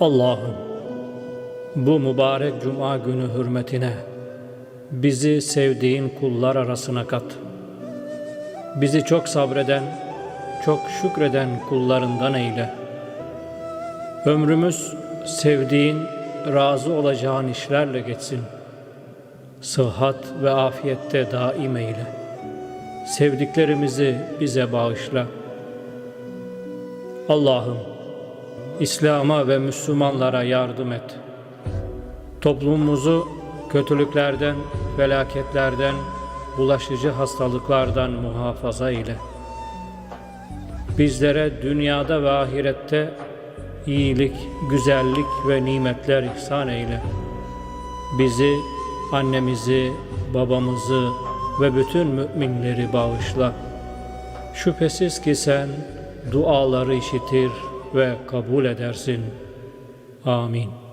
Allah'ım bu mübarek cuma günü hürmetine bizi sevdiğin kullar arasına kat. Bizi çok sabreden, çok şükreden kullarından eyle. Ömrümüz sevdiğin, razı olacağın işlerle geçsin. Sıhhat ve afiyette daim eyle. Sevdiklerimizi bize bağışla. Allah'ım İslam'a ve Müslümanlara yardım et. Toplumumuzu kötülüklerden, felaketlerden, bulaşıcı hastalıklardan muhafaza ile. Bizlere dünyada ve ahirette iyilik, güzellik ve nimetler ihsan eyle. Bizi, annemizi, babamızı ve bütün müminleri bağışla. Şüphesiz ki sen duaları işitir ve kabul edersin. Amin.